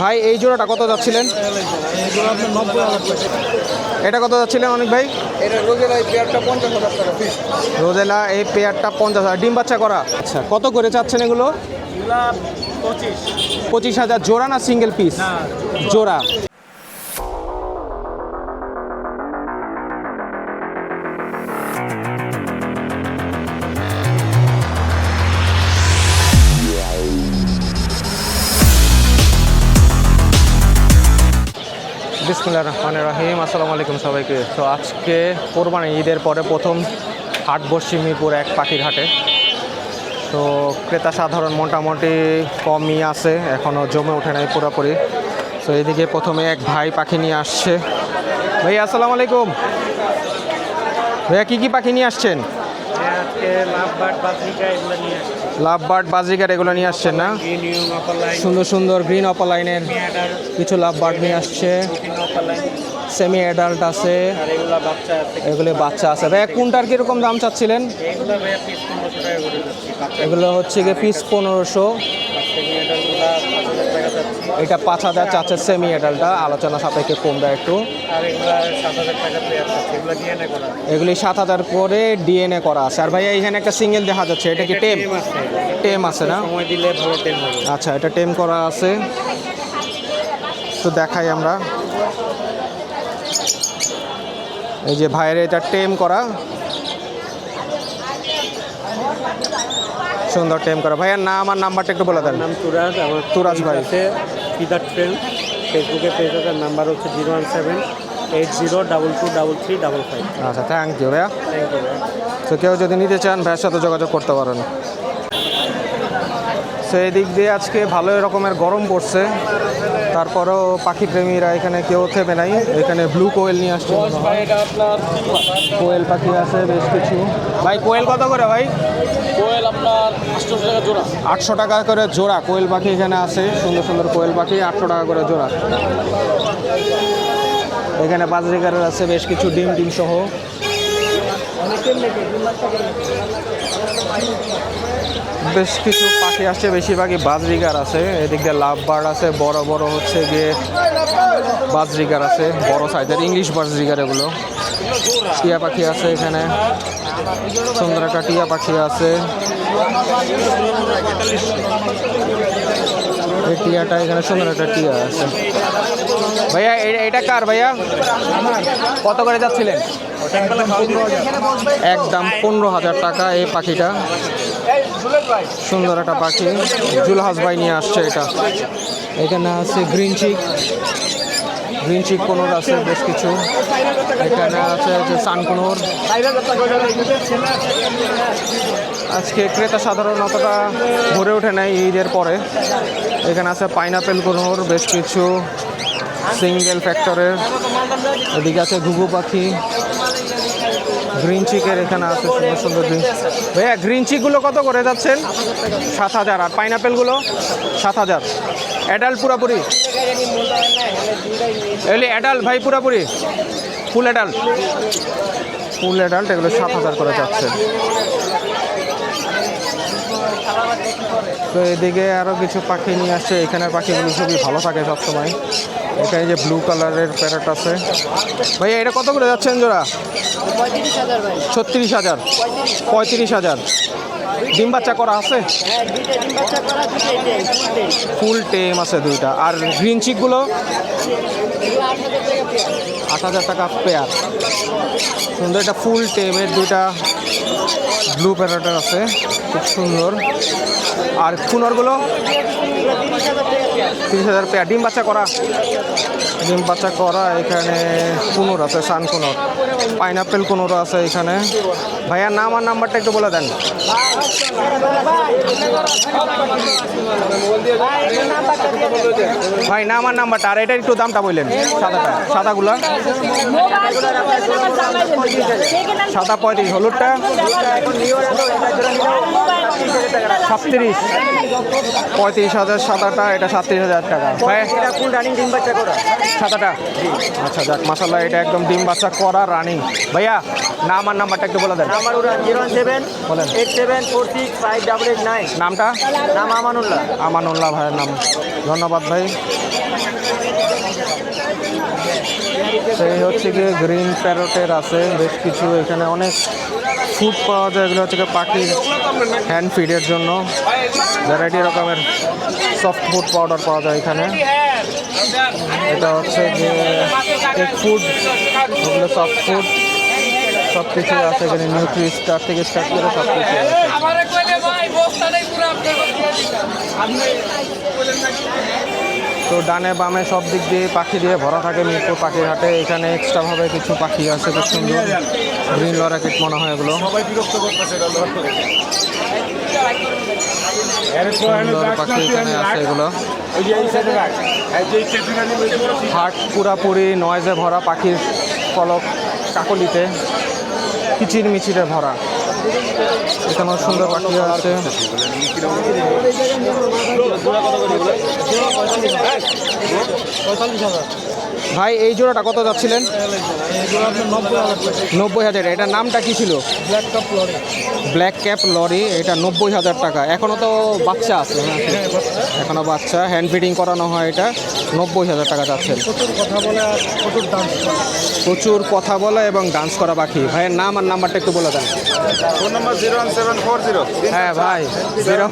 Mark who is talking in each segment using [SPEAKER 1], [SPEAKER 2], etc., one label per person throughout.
[SPEAKER 1] ভাই এই জোড়াটা কত যাচ্ছিলেন? এটা কত যাচ্ছিলেন অনেক ভাই? রোজেলা এই পেয়ারটা পঞ্চাশ হাজার। ডিম বাচ্চা করা? আচ্ছা। কত করে চাচ্ছেন এগুলো?
[SPEAKER 2] পঁচিশ।
[SPEAKER 1] হাজার। জোড়া না সিঙ্গেল পিস জোড়া। বিসমুল্লাহ রহমান রাহিম। আসসালামু আলাইকুম সবাইকে। তো আজকে কোরবানি ঈদের পরে প্রথম হাট বসছি মিরপুর এক পাখির হাটে তো ক্রেতা সাধারণ মোটামুটি কমই আছে এখনও জমে ওঠে নাই পুরোপুরি। তো এদিকে প্রথমে এক ভাই পাখি নিয়ে আসছে। ভাইয়া আসসালামু আলাইকুম। ভাইয়া, কী কী পাখি নিয়ে আসছেন?
[SPEAKER 2] আজকে লাভ বাট এগুলো নিয়ে আসছি।
[SPEAKER 1] লাভ বার্ড বাজিকার এগুলো নিয়ে আসছেন না? সুন্দর সুন্দর গ্রিন অপালাইনের
[SPEAKER 2] লাইনের
[SPEAKER 1] কিছু লাভ বার্ড নিয়ে আসছে। সেমি অ্যাডাল্ট আছে।
[SPEAKER 2] এগুলো বাচ্চা আছে।
[SPEAKER 1] ভাই কোনটার কীরকম দাম চাচ্ছিলেন?
[SPEAKER 2] এগুলো
[SPEAKER 1] হচ্ছে গিয়ে পিস পনেরোশো। এটা পাঁচ হাজার চাচ্ছে সেমি অ্যাডাল্টটা আলোচনা সাপেক্ষে কমবে একটু।
[SPEAKER 2] এগুলো সাত হাজার করা।
[SPEAKER 1] ডিএনএ করা আছে। আর ভাইয়া এখানে একটা সিঙ্গেল দেখা যাচ্ছে এটা কি টেম
[SPEAKER 2] টেম আছে।
[SPEAKER 1] না? আচ্ছা এটা টেম করা আছে। তো দেখাই আমরা। এই যে ভাইয়ের এটা টেম করা। সুন্দর টেম করা। ভাইয়ার নাম আর নাম্বারটা একটু বলে দেন।
[SPEAKER 2] নাম তুরাজ আমার
[SPEAKER 1] তুরাজ ভাই।
[SPEAKER 2] Feather train. ফেসবুকে পেজ আছে নাম্বার হচ্ছে zero one seven eight zero double two double three double five.
[SPEAKER 1] আচ্ছা থ্যাংক ইউ ভাইয়া।
[SPEAKER 2] থ্যাংক ইউ ভাইয়া।
[SPEAKER 1] তো কেউ যদি নিতে চান ভাইয়ের সাথে যোগাযোগ করতে পারেন। সো এই দিক দিয়ে আজকে ভালো রকমের গরম পড়ছে। তারপরেও পাখি প্রেমীরা এখানে কেউ থেমে নাই। এখানে ব্লু কোয়েল নিয়ে আসছে। কোয়েল পাখি আছে বেশ কিছু। ভাই কোয়েল কত করে ভাই?
[SPEAKER 2] কোয়েল আপনার আটশো টাকা জোড়া।
[SPEAKER 1] আটশো টাকা করে জোড়া। কোয়েল পাখি এখানে আছে সুন্দর সুন্দর কোয়েল পাখি আটশো টাকা করে জোড়া। এখানে বাজরিকারের আছে বেশ কিছু ডিম ডিম সহ। বেশ কিছু পাখি আসছে, বেশিরভাগই বাজরিগার আছে। এদিক দিয়ে লাভ বার্ড আছে, বড় বড় হচ্ছে গিয়ে বাজরিগার আছে, বড় সাইজের ইংলিশ বাজরিগার এগুলো। টিয়া পাখি আছে এখানে। সুন্দর একটা টিয়া পাখি আছে। এই টিয়াটা এখানে সুন্দর একটা টিয়া আছে। ভাইয়া এটা কার ভাইয়া? কত করে যাচ্ছিলেন? একদম পনেরো হাজার টাকা এই পাখিটা। সুন্দর একটা পাখি। জুলহাস ভাই নিয়ে আসছে এটা। এখানে আছে গ্রিন চিক গ্রিন চিক কোনোর আছে বেশ কিছু। এখানে আছে সানকোনোর। আজকে ক্রেতা সাধারণ অতটা ভরে ওঠে নাই ঈদের পরে। এখানে আছে পাইনাপেল কোনোর বেশ কিছু। সিঙ্গেল ফ্যাক্টরের এদিকে আছে ঘুঘু পাখি। গ্রিন চিকের এখানে আছে, সুন্দর সুন্দর গ্রিন ভাইয়া গ্রিন চিকগুলো কত করে যাচ্ছেন? সাত হাজার। আর পাইনাপেলগুলো সাত হাজার। অ্যাডাল্ট পুরাপুরি? এগুলি অ্যাডাল্ট ভাই, পুরাপুরি? ফুল অ্যাডাল্ট ফুল অ্যাডাল্ট এগুলো সাত হাজার করে যাচ্ছে। তো এদিকে আরও কিছু পাখি নিয়ে আসছে। এখানের পাখিগুলো খুবই ভালো থাকে সবসময়। এখানে যে ব্লু কালারের প্যারট আছে। ভাইয়া, এটা কত করে যাচ্ছেন জোড়া?
[SPEAKER 3] ভাই
[SPEAKER 1] ছত্রিশ হাজার। পঁয়ত্রিশ হাজার। ডিম বাচ্চা করা আছে? ফুল টেম আছে দুইটা। আর গ্রিন চিকগুলো
[SPEAKER 3] আট হাজার টাকা পেয়ার
[SPEAKER 1] সুন্দর, এটা ফুল টেমের দুইটা ব্লু প্যারটের আছে, খুব সুন্দর। আর কুনরগুলো
[SPEAKER 3] তিরিশ হাজার পেয়ার।
[SPEAKER 1] ডিম বাচ্চা করা। ডিম বাচ্চা করা, এখানে কুনুর আছে, সান কুনুর পাইনাপেল কুনুর আছে এখানে। ভাইয়ার নাম আর নাম্বারটা একটু বলে দেন। ভাই, নাম আর নাম্বারটা, আর এটা একটু দামটা বললেন, সাদাটা, সাদাগুলা। সাদা পঁয়ত্রিশ, হলুদটা সাতত্রিশ। পঁয়ত্রিশ হাজার সাদাটা এটা সাতত্রিশ হাজার টাকা। ভাই।
[SPEAKER 2] এটা ফুল রানিং ডিম
[SPEAKER 1] সাদাটা আচ্ছা যাক মাসাল্লাহ এটা একদম ডিম বাচ্চা করা রানিং ভাইয়া নাম আর নাম্বারটা একটু বলে দেন।
[SPEAKER 2] আমার জিরো সেভেন
[SPEAKER 1] বলেন।
[SPEAKER 2] Eight seven four six five double eight nine
[SPEAKER 1] নামটা?
[SPEAKER 2] নাম আমানুল্লাহ।
[SPEAKER 1] আমানুল্লাহ ভাইয়ের নাম। ধন্যবাদ ভাই। সেই হচ্ছে গিয়ে গ্রিন প্যারটের আছে বেশ কিছু এখানে অনেক ফুড পাওয়া যায়, এগুলো হচ্ছে পাখির হ্যান্ড ফিডের জন্য। ভ্যারাইটি রকমের সফট ফুড পাউডার পাওয়া যায় এখানে। এটা হচ্ছে যে ফুড এগুলো সফট ফুড সব কিছু আছে এখানে নিউট্রি স্টার থেকে স্টার্ট করে সব কিছু আছে
[SPEAKER 3] আমারে কইলে ভাই বস্তা নেই পুরো
[SPEAKER 1] তো ডানে বামে সব দিক দিয়ে পাখি দিয়ে ভরা থাকে মিরপুর পাখির হাটে। এখানে এক্সট্রাভাবে কিছু পাখি আছে খুব সুন্দর। গ্রিন লরাকিট মনে হয় এগুলো। পাখি এখানে আছে এগুলো। হাট পুরাপুরি নয়েজে ভরা পাখির পলক কাকলিতে কিচির মিচিরে ভরা। এখানেও সুন্দর পাখি আছে। ভাই এই জোড়াটা কত যাচ্ছিলেন? নব্বই হাজার। এটার নামটা কি ছিল? Black cap lory. এটা নব্বই হাজার টাকা। এখনও তো বাচ্চা আছে হ্যাঁ। এখনও বাচ্চা। হ্যান্ড ফিডিং করানো হয় এটা। নব্বই হাজার টাকা যাচ্ছে প্রচুর কথা বলা এবং ডান্স করা বাকি ভাইয়ের নাম আর নাম্বারটা একটু বলে দেন।
[SPEAKER 4] Phone number zero one seven four zero.
[SPEAKER 1] হ্যাঁ ভাই জিরো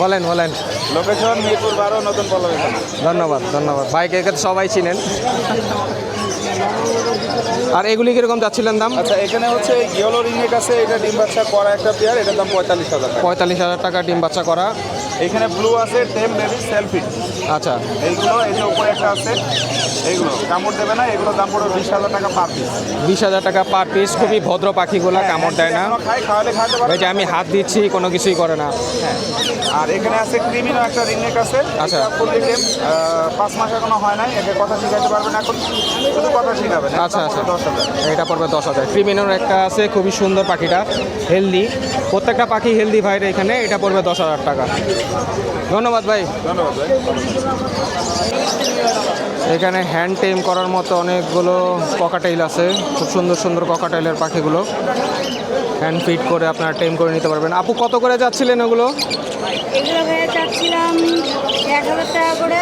[SPEAKER 1] বলেন বলেন।
[SPEAKER 4] লোকেশন মিরপুর বারো নতুন পল্লবী
[SPEAKER 1] ধন্যবাদ ধন্যবাদ। বাইক এখানে সবাই চিনেন। আর এগুলি কীরকম যাচ্ছিলেন দাম?
[SPEAKER 4] আচ্ছা এখানে হচ্ছে ইয়েলো রিংয়ের কাছে এটা ডিম বাচ্চা করা একটা পেয়ার এটার দাম পঁয়তাল্লিশ হাজার টাকা।
[SPEAKER 1] পঁয়তাল্লিশ হাজার টাকা ডিম বাচ্চা করা।
[SPEAKER 4] এখানে ব্লু আছে টেম বেবি সেলফি
[SPEAKER 1] আচ্ছা।
[SPEAKER 4] এইগুলো এই যে উপরে একটা আছে এইগুলো। কামড় দেবে না এগুলো দাম পড়বে বিশ হাজার টাকা পার পিস
[SPEAKER 1] বিশ হাজার টাকা পার পিস খুবই ভদ্র পাখিগুলো কামড় দেয় না। ভাই যে আমি হাত দিচ্ছি কোনো কিছুই করে না।
[SPEAKER 4] আর এখানে আছে ক্রিমিনো একটা রিংনেক আছে।
[SPEAKER 1] আচ্ছা।
[SPEAKER 4] ফুললি টেম পাঁচ মাস এখনও হয় নাই একে কথা শিখাইতে পারবে না এখন। শুধু কথা শিখাবে
[SPEAKER 1] আচ্ছা আচ্ছা।
[SPEAKER 4] দশ হাজার।
[SPEAKER 1] এটা পড়বে দশ হাজার। ক্রিমিনোর একটা আছে খুবই সুন্দর পাখিটা হেলদি প্রত্যেকটা পাখি হেলদি ভাইরে এখানে এটা পড়বে দশ হাজার টাকা। ধন্যবাদ ভাই।
[SPEAKER 4] ধন্যবাদ ভাই।
[SPEAKER 1] এখানে হ্যান্ড টেম করার মতো অনেকগুলো ককাটেইল আছে। খুব সুন্দর সুন্দর ককাটাইলের পাখিগুলো। হ্যান্ড ফিট করে আপনারা টেম করে নিতে পারবেন। আপু কত করে যাচ্ছিলেন ওগুলো
[SPEAKER 5] এগুলো ভাইয়া চাচ্ছিলাম এক হাজার টাকা করে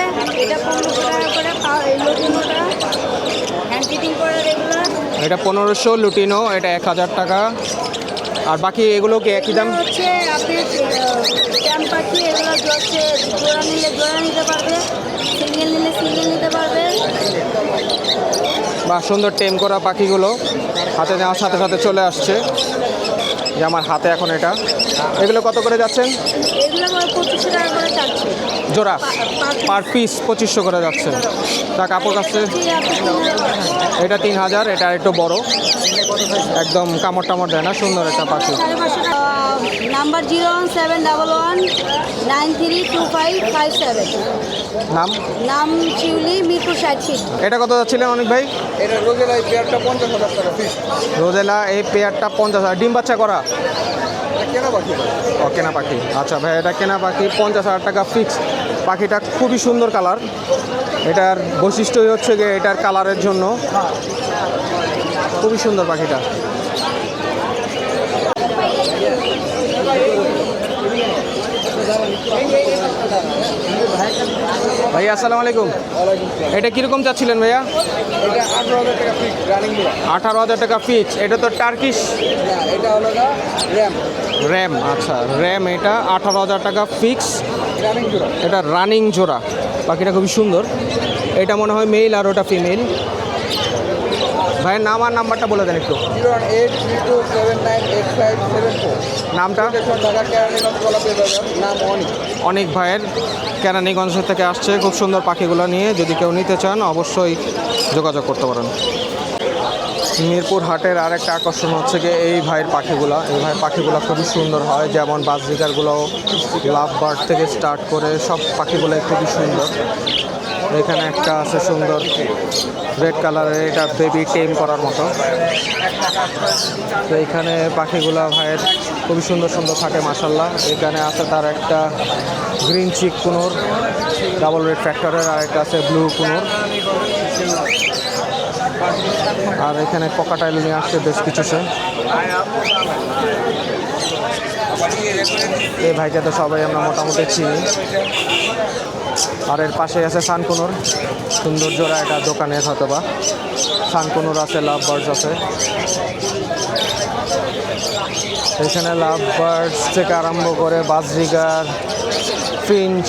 [SPEAKER 5] এটা পনেরোশো টাকা করে পা- এই লটিনোটা। হ্যান্ড ফিটিং করে রেগুলার।
[SPEAKER 1] এটা পনেরোশো লুটিনো এটা এক হাজার টাকা। আর বাকি এগুলো কি একই দাম?
[SPEAKER 5] হচ্ছে আপনি ক্যাম্প পাখি এগুলো হচ্ছে জোড়া নিলে জোড়া নিতে পারবে সিঙ্গেল নিলে সিঙ্গেল নিতে পারবে।
[SPEAKER 1] বা সুন্দর টেম করা পাখিগুলো হাতে নেওয়ার সাথে সাথে চলে আসছে। যে আমার হাতে এখন এটা। এগুলো কত করে যাচ্ছেন?
[SPEAKER 5] এগুলো পঁচিশশো টাকা করে চাচ্ছে।
[SPEAKER 1] জোড়া? পার পিস পঁচিশশো করে যাচ্ছে। তা কাপড় কাছে এটা তিন হাজার এটা একটু বড়। একদম কামড় টামড় দেয় না সুন্দর একটা পাখি।
[SPEAKER 5] Number zero one seven double one nine three two five five seven
[SPEAKER 1] নাম?
[SPEAKER 5] নাম শিউলি মিরপুর ষাট
[SPEAKER 1] এটা কত যাচ্ছিলেন অনেক ভাই?
[SPEAKER 4] এটা রোজের এই পেয়ারটা পঞ্চাশ হাজার টাকা পিস।
[SPEAKER 1] রোজেলা এই পেয়ারটা পঞ্চাশ হাজার। ডিম বাচ্চা করা? ও, কেনা পাখি। আচ্ছা ভাই, এটা কেনা পাখি পঞ্চাশ হাজার টাকা ফিক্স পাখিটা খুবই সুন্দর কালার এটার বৈশিষ্ট্যই হচ্ছে গিয়ে এটার কালারের জন্য। খুবই সুন্দর পাখিটা। ভাইয়া আসসালামু আলাইকুম। এটা কীরকম চাচ্ছিলেন ভাইয়া?
[SPEAKER 4] আঠারো হাজার টাকা
[SPEAKER 1] ফিক্স এটা তো টার্কিশ
[SPEAKER 4] এটা হলো র্যাম
[SPEAKER 1] র্যাম আচ্ছা র্যাম এটা আঠারো হাজার টাকা ফিক্স এটা রানিং জোড়া। পাখিটা খুবই সুন্দর। এটা মনে হয় মেল আর ওটা ফিমেল ভাইয়ের নাম আর নাম্বারটা বলে দেন একটু।
[SPEAKER 4] Zero one eight three two seven nine eight five seven four.
[SPEAKER 1] নামটা?
[SPEAKER 4] ঢাকা কেরানীগঞ্জ কলা পেয়ে নাম অনিক।
[SPEAKER 1] অনেক ভাইয়ের কেরানীগঞ্জ থেকে আসছে খুব সুন্দর পাখিগুলো নিয়ে। যদি কেউ নিতে চান অবশ্যই যোগাযোগ করতে পারেন। মিরপুর হাটের আরেকটা আকর্ষণ হচ্ছে গিয়ে এই ভাইয়ের পাখিগুলো। এই ভাইয়ের পাখিগুলো খুবই সুন্দর হয় যেমন বাজরিকারগুলো লাভ বার্ড থেকে স্টার্ট করে সব পাখিগুলো খুবই সুন্দর। এখানে একটা আছে সুন্দর রেড কালারের এটা বেবি টেম করার মতো। তো এখানে পাখিগুলা ভাইয়ের খুবই সুন্দর সুন্দর থাকে মাসাল্লাহ এখানে আছে তার একটা green cheek conure double red ফ্যাক্টরের আর একটা আছে ব্লু কুনোর। আর এখানে ককাটাইল নিয়ে আসছে বেশ কিছু সে। এই ভাইকে তো সবাই আমরা মোটামুটি চিনি। আর এর পাশে আছে সানকুনুর। সুন্দর জোড়া এটা দোকানের হয়তো বা সানকুনুর আছে লাভ বার্ডস আছে। এখানে লাভ বার্ডস থেকে আরম্ভ করে বাজরিগার ফিঞ্চ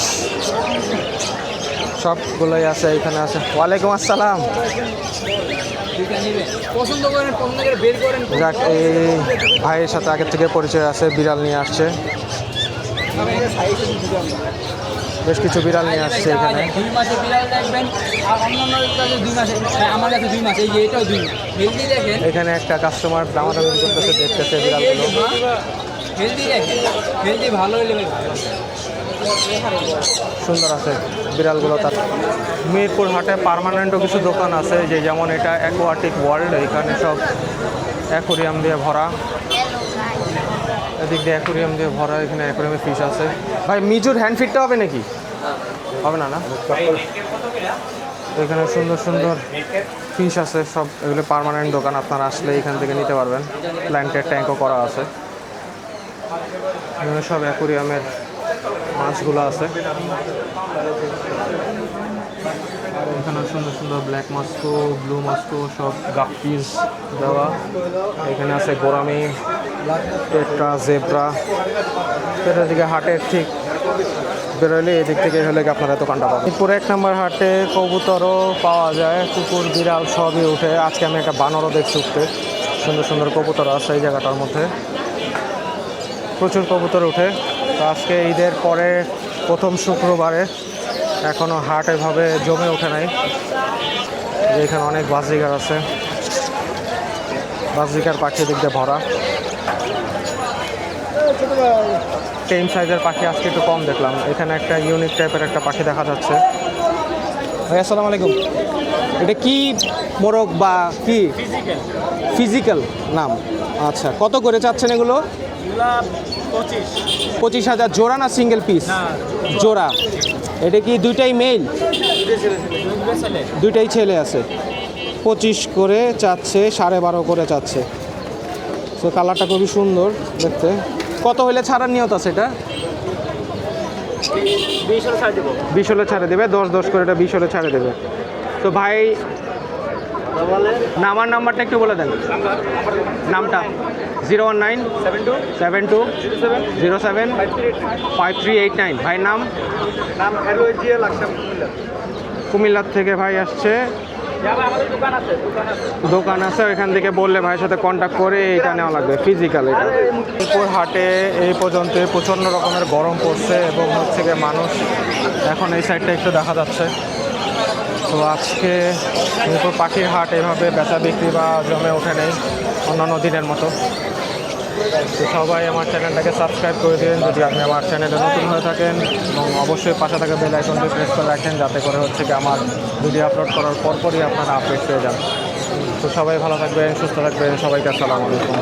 [SPEAKER 1] সবগুলোই আছে এখানে আছে। ওয়ালাইকুম আসসালাম। যাক এই ভাইয়ের সাথে আগের থেকে পরিচয় আছে বিড়াল নিয়ে আসছে। বেশ কিছু বিড়াল নিয়ে আসছে এখানে।
[SPEAKER 3] দুই মাসে বিড়াল দেখবেন আর অন্যান্য কাছে দুই মাসে আমার কাছে দুই মাস এই যে এটাও দুই হেলদি দেখেন।
[SPEAKER 1] এখানে একটা কাস্টমার দামাদামি করতেছে দেখতেছে বিড়ালগুলো।
[SPEAKER 3] হেলদি দেখেন হেলদি ভালো
[SPEAKER 1] সুন্দর আছে বিড়ালগুলো তার। মিরপুর হাটে পার্মানেন্টও কিছু দোকান আছে যে যেমন এটা অ্যাকোয়াটিক ওয়ার্ল্ড এখানে সব অ্যাকোরিয়াম দিয়ে ভরা। এদিক দিয়ে অ্যাকোরিয়াম দিয়ে ভরা, এখানে অ্যাকোরিয়ামে ফিশ আছে। ভাই, মিজুর হ্যান্ড ফিটটা হবে নাকি? হবে না না? এখানে সুন্দর সুন্দর ফিশ আছে, সব এগুলো পার্মানেন্ট দোকান, আপনারা আসলে এখান থেকে নিতে পারবেন। প্ল্যান্টের ট্যাঙ্কও করা আছে। এখানে সব অ্যাকোরিয়ামের মাছগুলো আছে। এখানে সুন্দর সুন্দর ব্ল্যাক মাস্কো ব্লু মাস্কো সব গাপ্পিস দেওয়া। এখানে আছে গোরামি টেট্রা জেব্রা। সেটার দিকে হাটের ঠিক বেরোলে এদিক থেকে হলে আপনারা দোকানটা পাবেন। এরপরে এক নম্বর হাটে কবুতরও পাওয়া যায়, কুকুর, বিড়াল সবই উঠে। আজকে আমি একটা বানরও দেখছি উঠতে। সুন্দর সুন্দর কবুতর আছে এই জায়গাটার মধ্যে। প্রচুর কবুতর উঠে। তো আজকে ঈদের পরে প্রথম শুক্রবারে এখনও হাট এভাবে জমে ওঠে নাই। যে এখানে অনেক বাজরিকার আছে। বাজরিকার পাখি দিক দিয়ে ভরা। টেম সাইজের পাখি আজকে একটু কম দেখলাম। এখানে একটা ইউনিক টাইপের একটা পাখি দেখা যাচ্ছে। ভাই আসসালামু আলাইকুম। এটা কি মোরগ বা কি? ফিজিক্যাল নাম। আচ্ছা কত করে চাচ্ছেন এগুলো? পঁচিশ। হাজার। জোড়া না সিঙ্গেল পিস জোড়া। এটা কি দুইটাই মেল? দুইটাই ছেলে আছে। পঁচিশ করে চাচ্ছে সাড়ে বারো করে চাচ্ছে। তো কালারটা খুবই সুন্দর দেখতে। কত হলে ছাড়ার নিয়ত আছে এটা? বিশ হলে ছাড়ে দেবে। দশ দশ করে এটা বিশ হলে ছাড়ে দেবে। তো ভাই নামার নাম্বারটা একটু বলে দেন। নামটা zero one nine seven two seven two zero seven five three eight nine. ভাইয়ের নাম? কুমিল্লার থেকে ভাই আসছে। দোকান আছে এখান থেকে বললে ভাইয়ের সাথে কন্ট্যাক্ট করে এটা নেওয়া লাগবে ফিজিক্যাল এটা। হাটে এই পর্যন্ত প্রচণ্ড রকমের গরম পড়ছে এবং হচ্ছে গিয়ে মানুষ এখন এই সাইডটা একটু দেখা যাচ্ছে। তো আজকে মিরপুর পাখির হাট, এভাবে বেচা বিক্রি বা জমে ওঠে নেই অন্যান্য দিনের মতো। তো সবাই আমার চ্যানেলটাকে সাবস্ক্রাইব করে দিন। যদি আপনি আমার চ্যানেলে নতুন হয়ে থাকেন এবং অবশ্যই পাশে থাকা বেল আইকনটি প্রেস করে রাখেন, যাতে করে হচ্ছে কি আমার ভিডিও আপলোড করার পরপরই আপনারা আপডেট পেয়ে যান। তো সবাই ভালো থাকবেন, সুস্থ থাকবেন। সবাইকে আসসালামু আলাইকুম।